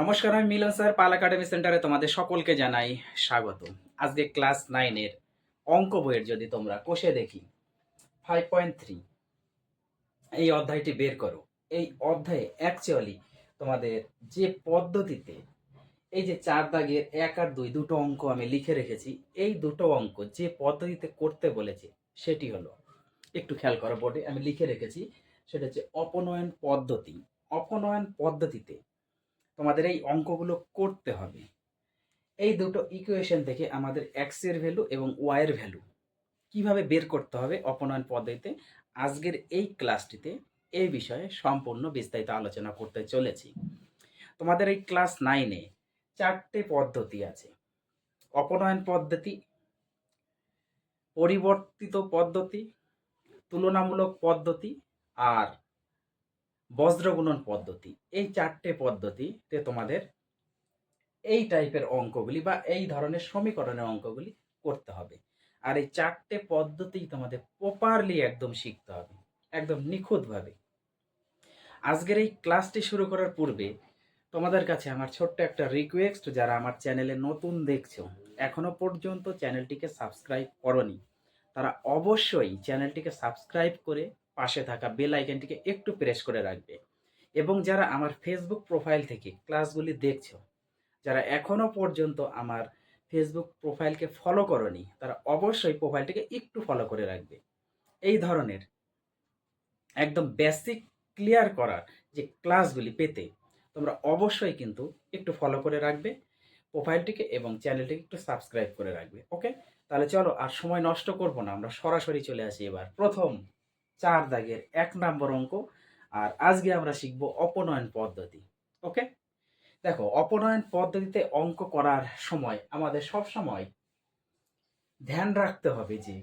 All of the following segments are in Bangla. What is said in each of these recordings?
নমস্কার, আমি মিলন স্যার, পাল একাডেমি সেন্টারে তোমাদের সকলকে জানাই স্বাগত আজকে ক্লাস নাইনের অঙ্ক বইয়ের যদি তোমরা কোষে দেখি ফাইভ পয়েন্ট থ্রি এই অধ্যায়টি বের করো। এই অধ্যায়ে অ্যাকচুয়ালি তোমাদের যে পদ্ধতিতে এই যে চার দাগের এক আর দুই দুটো অঙ্ক আমি লিখে রেখেছি, এই দুটো অঙ্ক যে পদ্ধতিতে করতে বলেছে, সেটি হলো, একটু খেয়াল করো বোর্ডে, আমি লিখে রেখেছি, সেটা হচ্ছে অপনয়ন পদ্ধতি। অপনয়ন পদ্ধতিতে তোমাদের এই অঙ্কগুলো করতে হবে। এই দুটো ইকুয়েশন থেকে আমাদের এক্সের ভ্যালু এবং ওয়াই এর ভ্যালু কীভাবে বের করতে হবে অপনয়ন পদ্ধতিতে আজকের এই ক্লাসটিতে এই বিষয়ে সম্পূর্ণ বিস্তারিত আলোচনা করতে চলেছি। তোমাদের এই ক্লাস নাইনে চারটে পদ্ধতি আছে। অপনয়ন পদ্ধতি, পরিবর্তিত পদ্ধতি, তুলনামূলক পদ্ধতি আর বজ্রগুণন পদ্ধতি। এই চারটে পদ্ধতিতে তোমাদের এই টাইপের অঙ্কগুলি বা এই ধরনের সমীকরণের অঙ্কগুলি করতে হবে। আর এই চারটে পদ্ধতি তোমাদের প্রপারলি একদম শিখতে হবে, একদম নিখুঁতভাবে। আজকের এই ক্লাসটি শুরু করার পূর্বে তোমাদের কাছে আমার ছোট্ট একটা রিকোয়েস্ট যারা আমার চ্যানেলে নতুন দেখছ, এখনও পর্যন্ত চ্যানেলটিকে সাবস্ক্রাইব করনি, তারা অবশ্যই চ্যানেলটিকে সাবস্ক্রাইব করে পাশে থাকা বেল আইকনটিকে একটু প্রেস করে রাখবে। এবং যারা আমার ফেসবুক প্রোফাইল থেকে ক্লাসগুলি দেখছ, যারা এখনও পর্যন্ত আমার ফেসবুক প্রোফাইলকে ফলো করনি, তারা অবশ্যই প্রোফাইলটিকে একটু ফলো করে রাখবে। এই ধরনের একদম বেসিক ক্লিয়ার করার যে ক্লাসগুলি পেতে তোমরা অবশ্যই কিন্তু একটু ফলো করে রাখবে প্রোফাইলটিকে এবং চ্যানেলটিকে একটু সাবস্ক্রাইব করে রাখবে ওকে তাহলে চলো আর সময় নষ্ট করব না, আমরা সরাসরি চলে আসি এবার। প্রথম চার দাগের এক নম্বর অঙ্ক। আর আজকে আমরা শিখব অপনয়ন পদ্ধতি, ওকে? দেখো, অপনয়ন পদ্ধতিতে অঙ্ক করার সময় আমাদের সব সময় ধ্যান রাখতে হবে যে,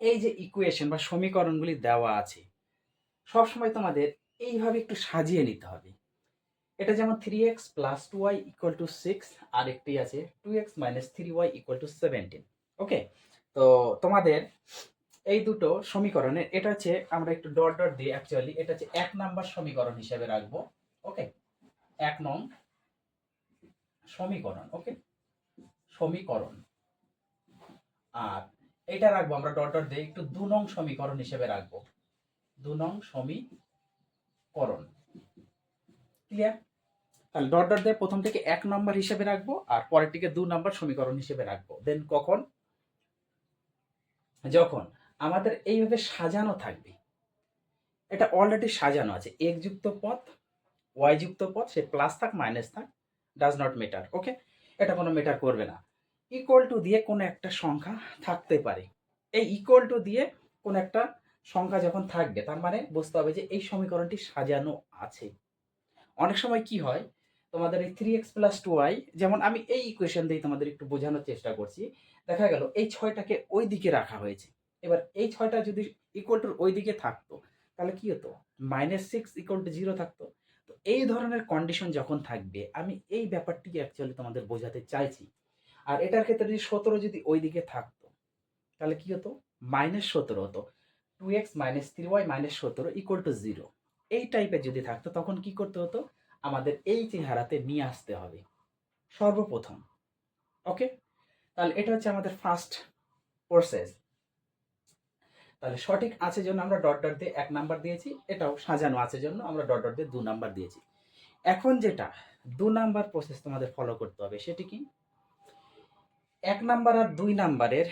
এই যে ইকুয়েশন বা সমীকরণগুলি দেওয়া আছে, সব সময় তোমাদের এইভাবে একটু সাজিয়ে নিতে হবে। এটা যেমন three X plus two Y equal to six আর একটি আছে two X minus three Y equal to seventeen okay? তো তোমাদের এই দুটো সমীকরণের এটা হচ্ছে আমরা একটু ডট ডট দিই অ্যাকচুয়ালি এটা হচ্ছে এক নাম্বার সমীকরণ হিসেবে রাখব ওকে এক নং সমীকরণ ওকে সমীকরণ। আর এটা রাখব, আমরা ডট ডট দিয়ে একটু দু নং সমীকরণ হিসেবে রাখব। দু নং সমীকরণ। ক্লিয়ার তাহলে ডট ডট দিয়ে প্রথম থেকে এক নম্বর হিসেবে রাখব, আর পরেরটিকে দু নম্বর সমীকরণ হিসেবে রাখব। দেন কখন? যখন আমাদের এইভাবে সাজানো থাকবে। এটা অলরেডি সাজানো আছে। এক যুক্ত পথ ওয়াই যুক্ত পথ, সে প্লাস থাক মাইনাস থাক ডাজ নট মেটার ওকে এটা কোনো মেটার করবে না। ইকুয়াল টু দিয়ে কোনো একটা সংখ্যা থাকতে পারে। এই ইকুয়াল টু দিয়ে কোনো একটা সংখ্যা যখন থাকবে, তার মানে বুঝতে হবে যে এই সমীকরণটি সাজানো আছে। অনেক সময় কি হয়, তোমাদের এই three X plus two Y যেমন আমি এই ইকুয়েশন দিয়ে তোমাদের একটু বোঝানোর চেষ্টা করছি, দেখা গেল এই ছয়টাকে ওই দিকে রাখা হয়েছে। এবার এই ছয়টা যদি ইকুয়াল টুর ওই দিকে থাকতো, তাহলে কি হতো? Minus six equal to zero থাকতো। তো এই ধরনের কন্ডিশন যখন থাকবে, আমি এই ব্যাপারটি অ্যাকচুয়ালি তোমাদের বোঝাতে চাইছি। আর এটার ক্ষেত্রে যদি সতেরো যদি ওই দিকে থাকতো, তাহলে কি হতো? মাইনাস সতেরো হতো। Two X minus three Y minus সতেরো ইকুয়াল টু জিরো এই টাইপের যদি থাকতো, তখন কি করতে হতো? আমাদের এই চেহারাতে নিয়ে আসতে হবে। সর্বপ্রথম। ওকে তাহলে এটা হচ্ছে আমাদের ফার্স্ট প্রসেস তাহলে সঠিক আছে জন্য আমরা ডট ডট দিয়ে এক নাম্বার দিয়েছি, এটাও সাজানো আছে জন্য আমরা ডট ডট দিয়ে দু নাম্বার দিয়েছি। এখন যেটা, দু নাম্বার প্রসেস তোমাদের ফলো করতে হবে, সেটি কি? এক নাম্বার আর দুই নাম্বারের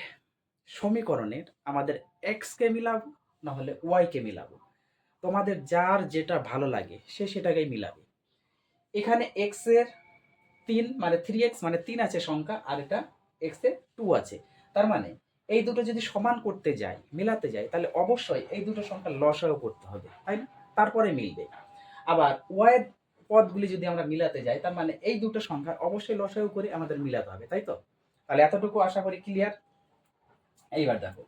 সমীকরণের আমাদের এক্স কে মিলাবো না হলে ওয়াই কে মিলাবো। তোমাদের যার যেটা ভালো লাগে, সে সেটাকেই মিলাবে। এখানে এক্সের তিন মানে থ্রি এক্স মানে তিন আছে সংখ্যা, আর এটা এক্স টু আছে। তার মানে এই দুটো যদি সমান করতে যাই, মিলাতে যাই, তাহলে অবশ্যই এই দুটো সংখ্যা লসাও করতে হবে, তাই না? তারপরে মিলবে। আবার ওয়াইয়ের পদগুলি যদি আমরা মিলাতে যাই, তার মানে এই দুটো সংখ্যা অবশ্যই লসাও করে আমাদের মিলাতে হবে, তাই তো? তাহলে এতটুকু আশা করি ক্লিয়ার এইবার দেখো,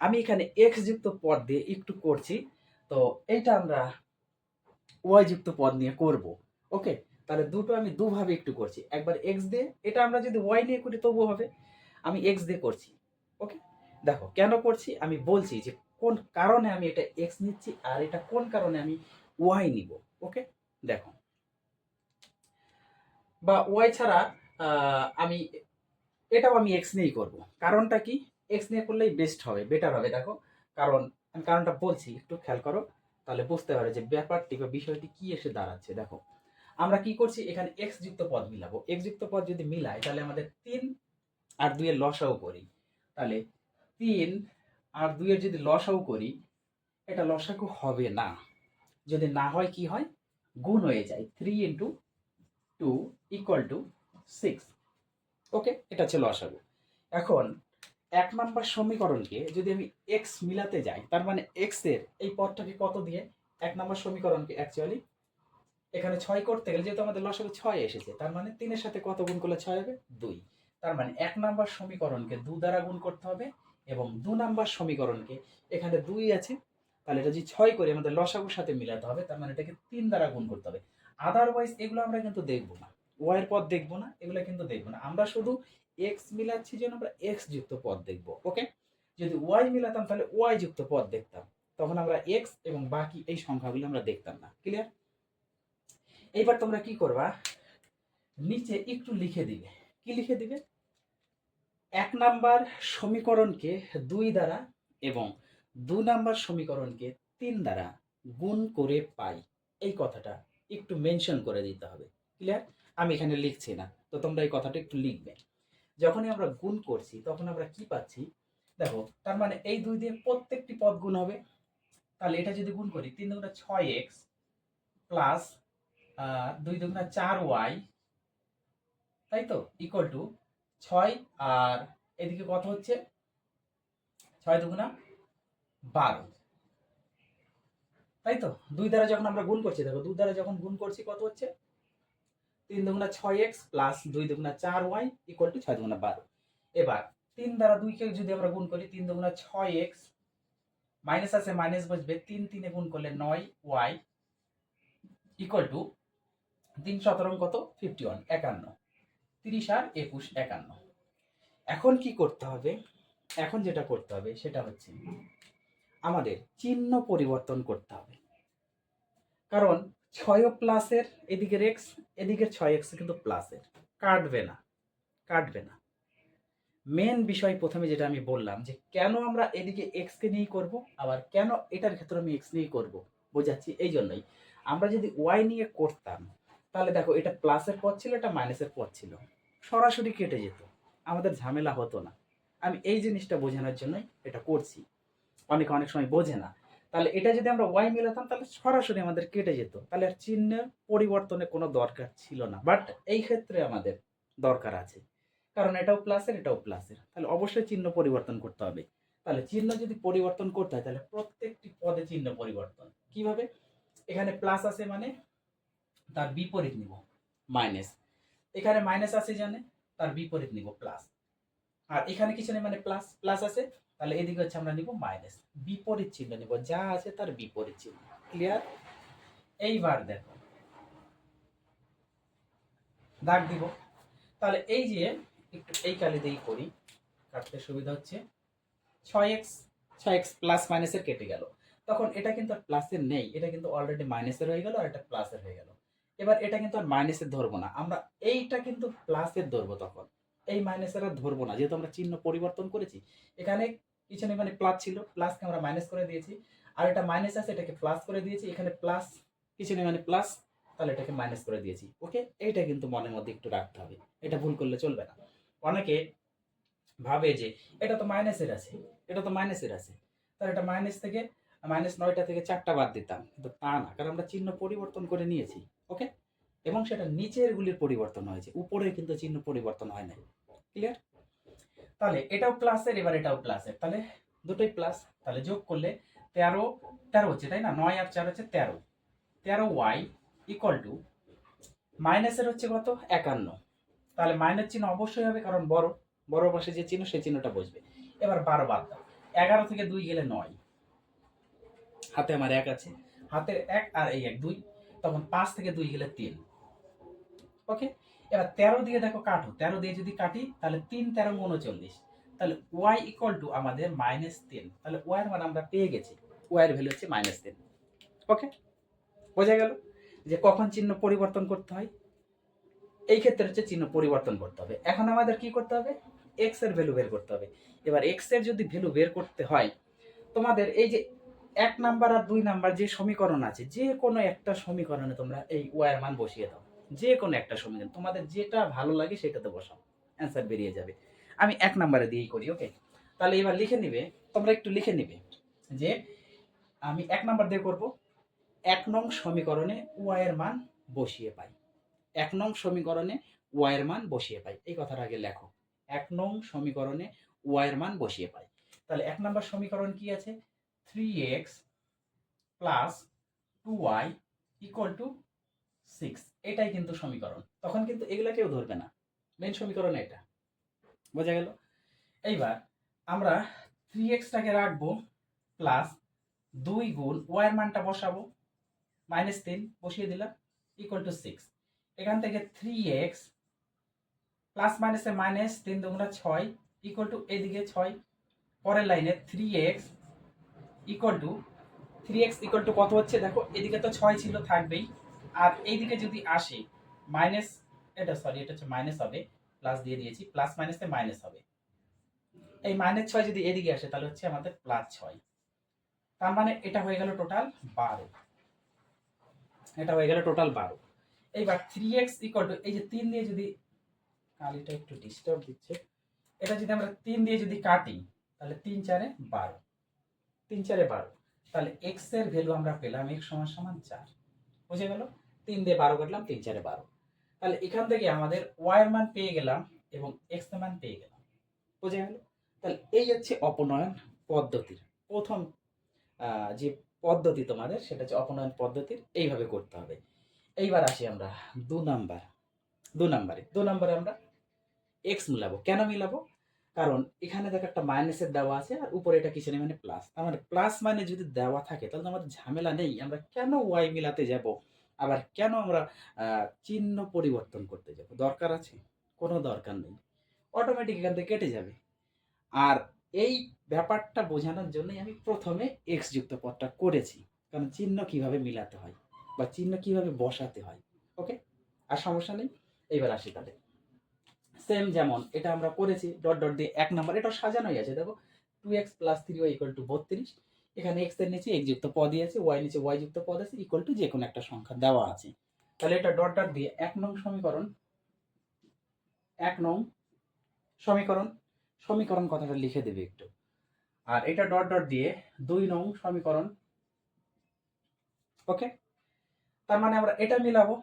আমি এখানে এক্স যুক্ত পদ দিয়ে একটু করছি, তো এইটা আমরা ওয়াই যুক্ত পদ নিয়ে করব ওকে তাহলে দুটো আমি দুভাবে একটু করছি, একবার এক্স দিয়ে, এটা আমরা যদি ওয়াই নিয়ে করি তবুও হবে, আমি এক্স দিয়ে করছি। ওকে দেখো, কেন করছি? আমি বলছি যে কোন কারণে আমি এটা এক্স নিচ্ছি আর এটা কোন কারণে আমি ওয়াই নিব? ওকে দেখো। বা ওয়াই ছাড়া আমি এটাও আমি এক্স নিয়েই করব। কারণটা কি? এক্স নিয়ে করলেই বেস্ট হবে বেটার হবে, দেখো। কারণ, আমি কারণটা বলছি, একটু খেয়াল করো। তাহলে বুঝতে পারো যে ব্যাপারটি বা বিষয়টি কি এসে দাঁড়াচ্ছে, দেখো। আমরা কি করছি? এখানে এক্স যুক্ত পদ মিলাবো। এক্স যুক্ত পদ যদি মিলাই, তাহলে আমাদের তিন আর দুইয়ের লসাও করি। তাহলে তিন আর দুইয়ের যদি লসাও করি, এটা লসাগু হবে না। যদি না হয় কি হয়? গুণ হয়ে যায়। Three into two equal to six okay এটা হচ্ছে লসাগু। এখন এক নাম্বার সমীকরণকে যদি আমি এক্স মিলাতে যাই, তার মানে এক্সের এই পদটাকে কত দিয়ে? এক নাম্বার সমীকরণকে অ্যাকচুয়ালি এখানে ছয় করতে গেলে যেহেতু আমাদের লসাগু ছয় এসেছে, তার মানে তিনের সাথে কত গুণ করলে ছয় হবে? দুই। তার মানে এক নাম্বার সমীকরণকে দু দ্বারা গুণ করতে হবে এবং দু নাম্বার সমীকরণকে এখানে দুই আছে, তাহলে এটা যদি ছয় করে, আমাদের লসাগুর সাথে মিলাতে হবে, তার মানে এটাকে তিন দ্বারা গুণ করতে হবে। আদারওয়াইজ এগুলো আমরা কিন্তু দেখব না। ওয়াইয়ের পদ দেখব না, এগুলো কিন্তু দেখব না। আমরা শুধু এক্স মিলাচ্ছি যেন আমরা এক্স যুক্ত পদ দেখব ওকে যদি ওয়াই মিলাতাম, তাহলে ওয়াই যুক্ত পদ দেখতাম। তখন আমরা এক্স এবং বাকি এই সংখ্যাগুলো আমরা দেখতাম না ক্লিয়ার এইবার তোমরা কি করবা? নিচে একটু লিখে দিবে। কি লিখে দিবে? এক নাম্বার সমীকরণকে দুই দ্বারা এবং দু নাম্বার সমীকরণকে তিন দ্বারা গুণ করে পাই। এই কথাটা একটু মেনশন করে দিতে হবে। ক্লিয়ার আমি এখানে লিখছি না, তো তোমরা এই কথাটা একটু লিখবে। যখনই আমরা গুণ করছি, তখন আমরা কি পাচ্ছি? দেখো, তার মানে এই দুই দিয়ে প্রত্যেকটি পদ গুণ হবে। তাহলে এটা যদি গুণ করি, তিন দুগুণা ছয় এক্স প্লাস দুই দুগুণা চার ওয়াই তাই তো? ইকুয়াল টু ছয় আর এদিকে কত হচ্ছে? ছয় দুগুণা বারো। তাই তো? দুই দ্বারা যখন আমরা গুণ করছি, দেখো, দুই দ্বারা যখন গুণ করছি, কত হচ্ছে? তিন দুগুণা ছয় এক্স প্লাস দুই দুগুণা চার ওয়াই ইকুয়াল টু ছয় দুগুণা বারো। এবার, তিন দ্বারা দুইকে যদি আমরা গুণ করি, তিন দুগুণা ছয় এক্স মাইনাস আছে মাইনাস বসবে, তিন তিনে গুণ করলে নয় ওয়াই ইকুয়াল টু তিন সতেরো কত? ফিফটি ওয়ান একান্ন। তিরিশ আর একুশ একান্ন। এখন কি করতে হবে? এখন যেটা করতে হবে সেটা হচ্ছে আমাদের চিহ্ন পরিবর্তন করতে হবে। কারণ ছয় প্লাসের এদিকের এক্স এদিকের ছয় এক্স কিন্তু প্লাসের কাটবে না কাটবে না। মেন বিষয় প্রথমে যেটা আমি বললাম যে কেন আমরা এদিকে এক্স কে নিয়েই করব, আবার কেন এটার ক্ষেত্রে আমি এক্স নিয়েই করব, বোঝাচ্ছি এই জন্যই। আমরা যদি ওয়াই নিয়ে করতাম, তাহলে দেখো এটা প্লাসের পথ ছিল, এটা মাইনাসের পথ ছিল। সরাসরি কেটে যেত। আমাদের ঝামেলা হতো না। আমি এই জিনিসটা বোঝানোর জন্যই এটা করছি। অনেকে অনেক সময় বোঝে না। তাহলে এটা যদি আমরা ওয়াই মেলাতাম, তাহলে সরাসরি আমাদের কেটে যেত। তাহলে আর চিহ্নের পরিবর্তনে কোনো দরকার ছিল না। বাট এই ক্ষেত্রে আমাদের দরকার আছে। কারণ এটাও প্লাসের এটাও প্লাসের তাহলে অবশ্যই চিহ্ন পরিবর্তন করতে হবে। তাহলে চিহ্ন যদি পরিবর্তন করতে হয়, তাহলে প্রত্যেকটি পদে চিহ্ন পরিবর্তন। কীভাবে? এখানে প্লাস আছে মানে তার বিপরীত নিব। মাইনাস এখানে মাইনাস আছে জানে তার বিপরীত নিব প্লাস আর এখানে কিছু নেই মানে প্লাস প্লাস আছে। তাহলে এদিকে হচ্ছে আমরা নিব মাইনাস বিপরীত চিহ্ন নিব। যা আছে তার বিপরীত চিহ্ন। ক্লিয়ার এইবার দেখো। দাগ দিব। তাহলে এই যে একটু এই কালি দিয়েই করি। কাটতে সুবিধা হচ্ছে। ছয় এক্স ছয় এক্স প্লাস মাইনাসের কেটে গেল। তখন এটা কিন্তু প্লাসের নেই। এটা কিন্তু অলরেডি মাইনাসের হয়ে গেল আর এটা প্লাসের হয়ে গেল। এবার এটা কিন্তু আর মাইনাসের ধরবো না। আমরা এইটা কিন্তু প্লাসের ধরবো তখন। এই মাইনাসের আর ধরবো না। যেহেতু আমরা চিহ্ন পরিবর্তন করেছি, এখানে পিছনে মানে প্লাস ছিল প্লাসকে আমরা মাইনাস করে দিয়েছি। আর এটা মাইনাস আছে, এটাকে প্লাস করে দিয়েছি। এখানে প্লাস পিছনে মানে প্লাস তাহলে এটাকে মাইনাস করে দিয়েছি। ওকে এইটা কিন্তু মনের মধ্যে একটু রাখতে হবে। এটা ভুল করলে চলবে না। অনেকে ভাবে যে, এটা তো মাইনাসের আছে। এটা তো মাইনাসের আছে। তাহলে এটা মাইনাস থেকে মাইনাস নয়টা থেকে চারটা বাদ দিতাম। কিন্তু তা না। কারণ আমরা চিহ্ন পরিবর্তন করে নিয়েছি। ওকে? এবং সেটা নিচের গুলির পরিবর্তন হয়েছে। উপরে কিন্তু চিহ্ন পরিবর্তন হয় নাই। ক্লিয়ার তাহলে এটাও প্লাসের এবার এটাও প্লাসের তাহলে দুটোই প্লাস তাহলে যোগ করলে তেরো তেরো হচ্ছে, তাই না? নয় আর চার হচ্ছে তেরো। তেরো ওয়াই ইকুয়াল টু মাইনাসের হচ্ছে কত? একান্ন। তাহলে মাইনাস চিহ্ন অবশ্যই হবে, কারণ বড় বড় পাশে যে চিহ্ন, সেই চিহ্নটা বসবে। এবার বারো বাদ দাও। এগারো থেকে দুই গেলে নয়। হাতে আমার এক আছে। হাতের এক আর এই এক, দুই। তখন পাঁচ থেকে দুই গেলে তিন। ওকে? এবার তেরো দিয়ে দেখো কাটো। তেরো দিয়ে যদি কাটি, তাহলে তিন তেরো উনচল্লিশ। তাহলে ওয়াই ইকুয়াল টু আমাদের মাইনাস তিন। তাহলে ওয়াই এর মান আমরা পেয়ে গেছি। ওয়াই এর ভ্যালু হচ্ছে মাইনাস তিন। ওকে? বোঝা গেল? যে কখন চিহ্ন পরিবর্তন করতে হয়? এই ক্ষেত্রে হচ্ছে চিহ্ন পরিবর্তন করতে হবে। এখন আমাদের কি করতে হবে? এক্সের ভ্যালু বের করতে হবে। এবার এক্সের যদি ভ্যালু বের করতে হয়, তোমাদের এই যে এক নাম্বার আর দুই নাম্বার যে সমীকরণ আছে, যে কোনো একটা সমীকরণে তোমরা এই ওয়াই এর মান বসিয়ে দাও। যে কোনো একটা সমীকরণ, তোমাদের যেটা ভালো লাগে সেটাতে বসাও অ্যান্সার বেরিয়ে যাবে। আমি এক নাম্বারে দিয়েই করি ওকে তাহলে এবার লিখে নিবে, তোমরা একটু লিখে নিবে যে আমি এক নাম্বার দিয়ে করব, এক নং সমীকরণে ওয়াই এর মান বসিয়ে পাই। এক নং সমীকরণে ওয়াই মান বসিয়ে পাই। এই কথাটা আগে লেখো। এক নং সমীকরণে ওয়াই মান বসিয়ে পাই। তাহলে এক নম্বর সমীকরণ কি আছে? Three X plus two Y equal to six এটাই কিন্তু সমীকরণ। তখন কিন্তু এগুলা কেউ ধরবে না। মেন সমীকরণ এটা। বোঝা গেল? এইবার আমরা থ্রি এক্সটাকে রাখব প্লাস দুই গুণ ওয়াইয়ের মানটা বসাবো। মাইনাস তিন, বসিয়ে দিলাম ইকুয়াল টু সিক্স এখান থেকে থ্রি এক্স প্লাস মাইনাসে মাইনাস তিন দুগুণা ছয় ইকুয়াল টু এদিকে ছয়। পরের লাইনে three X equal to three X equal to কত হচ্ছে? দেখো, এদিকে তো ছয় ছিল, থাকবেই। আর এইদিকে যদি আসে মাইনাস এটা সরি এটা হচ্ছে মাইনাস হবে প্লাস দিয়ে দিয়েছি প্লাস মাইনাসে মাইনাস হবে। এই মাইনাস ছয় যদি এদিকে আসে, তাহলে হচ্ছে আমাদের প্লাস ছয়। তার মানে এটা হয়ে গেল টোটাল বারো। এটা হয়ে গেল টোটাল বারো। এইবার থ্রি এক্স ইকুয়াল টু এই যে তিন দিয়ে যদি, কালিটা একটু ডিস্টার্ব দিচ্ছে, এটা যদি আমরা তিন দিয়ে যদি কাটি, তাহলে তিন চারে বারো। তিন চারে বারো। তাহলে এক্সের ভ্যালু আমরা পেলাম এক্স সমান সমান চার। বুঝে গেল? তিন দিয়ে বারো কাটলাম, তিন চারে বারো। তাহলে এখান থেকে আমাদের ওয়াই এর মান পেয়ে গেলাম এবং এক্সের মান পেয়ে গেলাম। বুঝে গেল? তাহলে এই হচ্ছে অপনয়ন পদ্ধতির প্রথম যে পদ্ধতি তোমাদের, সেটা হচ্ছে অপনয়ন পদ্ধতির এইভাবে করতে হবে। এইবার আসি আমরা দু নাম্বার। দু নাম্বারে। দু নাম্বারে আমরা এক্স মিলাবো। কেন মিলাবো? কারণ এখানে দেখো একটা মাইনাসের দেওয়া আছে আর উপরে এটা কিছু নেই মানে প্লাস তার মানে প্লাস মানে যদি দেওয়া থাকে, তাহলে তো আমাদের ঝামেলা নেই। আমরা কেন ওয়াই মিলাতে যাব? আবার কেন আমরা চিহ্ন পরিবর্তন করতে যাব? দরকার আছে? কোনো দরকার নেই। অটোমেটিক এখান থেকে কেটে যাবে। আর এই ব্যাপারটা বোঝানোর জন্যই আমি প্রথমে এক্স যুক্ত পদটা করেছি। কারণ চিহ্ন কীভাবে মিলাতে হয়? বা চিহ্ন কীভাবে বসাতে হয়? ওকে আর সমস্যা নেই? এইবার আসি তাহলে। সেম যেমন, এটা আমরা করেছি ডট ডট দিয়ে এক নাম্বার এটা সাজানোই আছে, দেখো। Two X plus three Y equal to বত্রিশ, এখানে এক্সের নিচে যুক্ত পদই আছে ওয়াই নিচে ওয়াই যুক্ত পদ আছে ইকুয়াল টু যে কোনো একটা সংখ্যা দেওয়া আছে। তাহলে এটা ডট ডট দিয়ে এক নং সমীকরণ, এক নং সমীকরণ সমীকরণ কথাটা লিখে দেবে একটু। আর এটা ডট ডট দিয়ে দুই নং সমীকরণ ওকে তার মানে আমরা এটা মিলাবো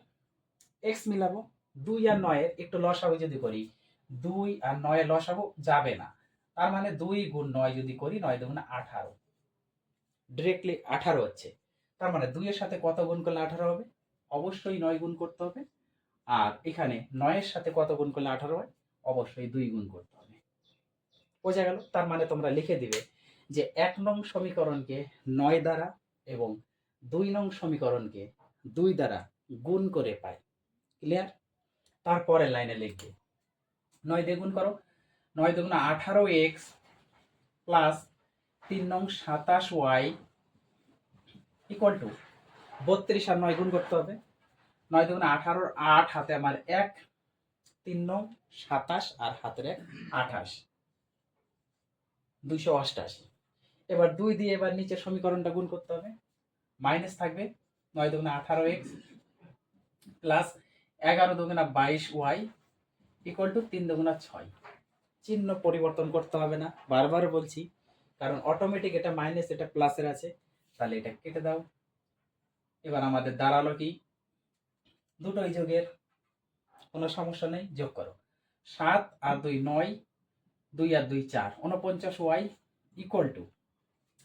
এক্স মিলাবো দুই আর নয়ের একটু লসাগু যদি করি, দুই আর নয়ের লসাগু যাবে না। তার মানে দুই গুণ নয় যদি করি, নয় দুগুণ আঠারো। ডিরেক্টলি আঠারো হচ্ছে। তার মানে দুইয়ের সাথে কত গুণ করলে আঠারো হবে? অবশ্যই নয় গুণ করতে হবে। আর এখানে নয়ের সাথে কত গুণ করলে আঠারো হয়? অবশ্যই দুই গুণ করতে হবে। বোঝা গেল? তার মানে তোমরা লিখে দিবে যে এক নং সমীকরণকে নয় দ্বারা এবং দুই নং সমীকরণকে দুই দ্বারা গুণ করে পাই। ক্লিয়ার তারপরে লাইনে লিখবে। নয় দিয়ে গুণ করো। নয় দুগুণ আঠারো এক্স প্লাস তিন নং সাতাশ ওয়াই ইকুয়াল টু বত্রিশ আর নয় গুণ করতে হবে। নয় দুগুণ আঠারোর আট হাতে আমার এক, তিন নং সাতাশ আর হাতের এক আঠাশ। দুইশো অষ্টাশি। এবার দুই দিয়ে এবার নিচের সমীকরণটা গুণ করতে হবে। মাইনাস থাকবে নয় দুগুণ আঠারো এক্স প্লাস এগারো দুগুণা বাইশ ওয়াই ইকুয়াল টু তিন দুগুণা ছয়। চিহ্ন পরিবর্তন করতে হবে না, বারবার বলছি, কারণ অটোমেটিক এটা মাইনাস এটা প্লাসের আছে। তাহলে এটা কেটে দাও। এবার আমাদের দাঁড়াল কি? দুটোই যোগের, কোনো সমস্যা নেই, যোগ করো। সাত আর দুই নয়, দুই আর দুই চার উনপঞ্চাশ ওয়াই ইকুয়াল টু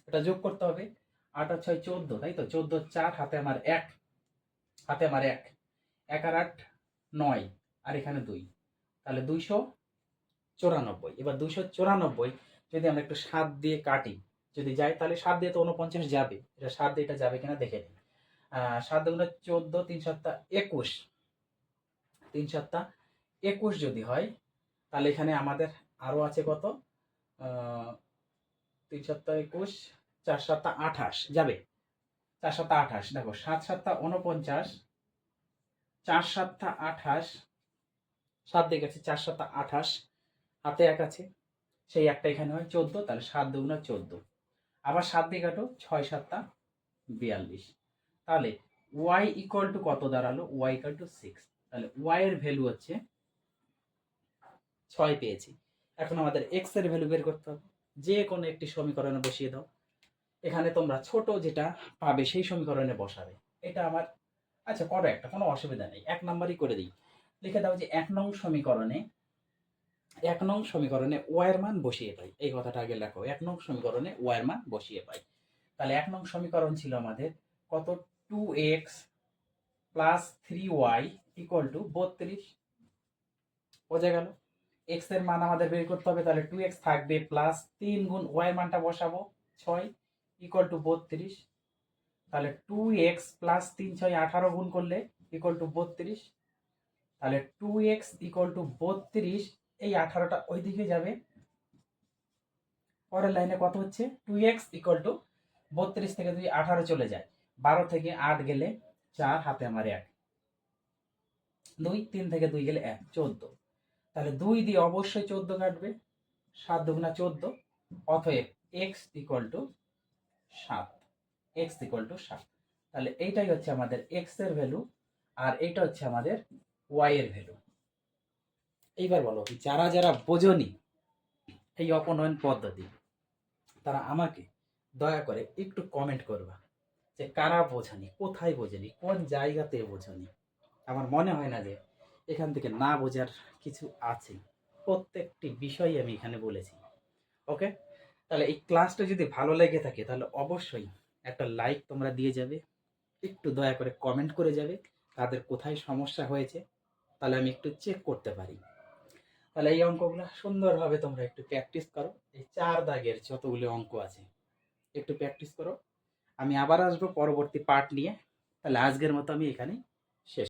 এটা যোগ করতে হবে। আট আর ছয় চোদ্দ, তাই তো? চোদ্দ চার, হাতে আমার এক, হাতে আমার এক। এক আর আট নয় আর এখানে দুই। তাহলে দুইশো চুরানব্বই। এবার দুইশো চুরানব্বই যদি আমরা একটু সাত দিয়ে কাটি, যদি যাই, তাহলে সাত দিয়ে তো উনপঞ্চাশ যাবে। এটা সাত দিয়ে এটা যাবে কিনা দেখে নিই। সাত দুগুণে চোদ্দ, তিন সাতটা একুশ। তিন সাতটা একুশ যদি হয়, তাহলে এখানে আমাদের আরও আছে কত? তিন সাতটা একুশ, চার সাতটা আঠাশ। যাবে? চার সাতটা আঠাশ। দেখো, সাত সাতটা উনপঞ্চাশ চার সাতটা আঠাশ। সাত দিকে আছে চার সাতা আঠাশ। হাতে এক আছে, সেই একটা এখানে হয় চোদ্দ, তাহলে সাত দুগুণা চোদ্দ। আবার সাত দিয়ে কাটো, ছয় সাতটা বিয়াল্লিশ। তাহলে ওয়াই ইকুয়াল টু কত দাঁড়াল? ওয়াই ইকুয়াল টু সিক্স তাহলে ওয়াই এর ভ্যালু হচ্ছে ছয় পেয়েছি। এখন আমাদের এক্সের ভ্যালু বের করতে হবে। যে কোনো একটি সমীকরণে বসিয়ে দাও। এখানে তোমরা ছোট যেটা পাবে সেই সমীকরণে বসাবে। এটা আমার আচ্ছা করো একটা, কোনো অসুবিধা নেই। এক নাম্বারই করে দিই। লিখে দাও যে এক নং সমীকরণে, এক নং সমীকরণে ওয়ের মান বসিয়ে পাই। এই কথাটা আগে লেখো, এক নং সমীকরণে ওয়ের মান বসিয়ে পাই। তাহলে এক নং সমীকরণ ছিল আমাদের কত? Two X plus three Y equal to বত্রিশ। বোঝা গেল? এক্সের মান আমাদের বের করতে হবে, তাহলে টু এক্স থাকবে প্লাস তিন গুণ ওয়াই মানটা বসাবো, ছয় ইকুয়াল টু বত্রিশ। তাহলে টু এক্স প্লাস তিন ছয়, আঠারো গুণ করলে ইকুয়াল টু বত্রিশ। তাহলে টু এক্স ইকুয়াল টু বত্রিশ, এই আঠারোটা ওই দিকে যাবে। পরের লাইনে কত হচ্ছে? টু এক্স ইকুয়াল টু বত্রিশ থেকে দুই আঠারো চলে যায়, বারো থেকে আট গেলে চার হাতে আমার এক। দুই, তিন থেকে দুই গেলে এক, চোদ্দ। তাহলে দুই দিয়ে অবশ্যই চোদ্দ কাটবে। সাত দুগুণা চোদ্দ, অতএব এক্স ইকুয়াল টু সাত। এক্স ইকুয়াল টু সাত। তাহলে এইটাই হচ্ছে আমাদের এক্সের ভ্যালু আর এইটা হচ্ছে আমাদের ওয়াই এর ভ্যালু এইবার বলো যারা যারা বোঝনি এই অপনয়ন পদ্ধতি, তারা আমাকে দয়া করে একটু কমেন্ট করবা যে কারা বোঝেনি, কোথায় বোঝেনি, কোন জায়গাতে বোঝেনি? আমার মনে হয় না যে এখান থেকে না বোঝার কিছু আছে। প্রত্যেকটি বিষয় আমি এখানে বলেছি। ওকে তাহলে এই ক্লাসটা যদি ভালো লেগে থাকে, তাহলে অবশ্যই একটা লাইক তোমরা দিয়ে যাবে। একটু দয়া করে কমেন্ট করে যাবে, তাদের কোথায় সমস্যা হয়েছে, তাহলে আমি একটু চেক করতে পারি। তাহলে এই অঙ্কগুলো সুন্দরভাবে তোমরা একটু প্র্যাকটিস করো। এই চার দাগের যতগুলো অঙ্ক আছে, একটু প্র্যাকটিস করো। আমি আবার আসব পরবর্তী পার্ট নিয়ে। তাহলে আজকের মতো আমি এখানেই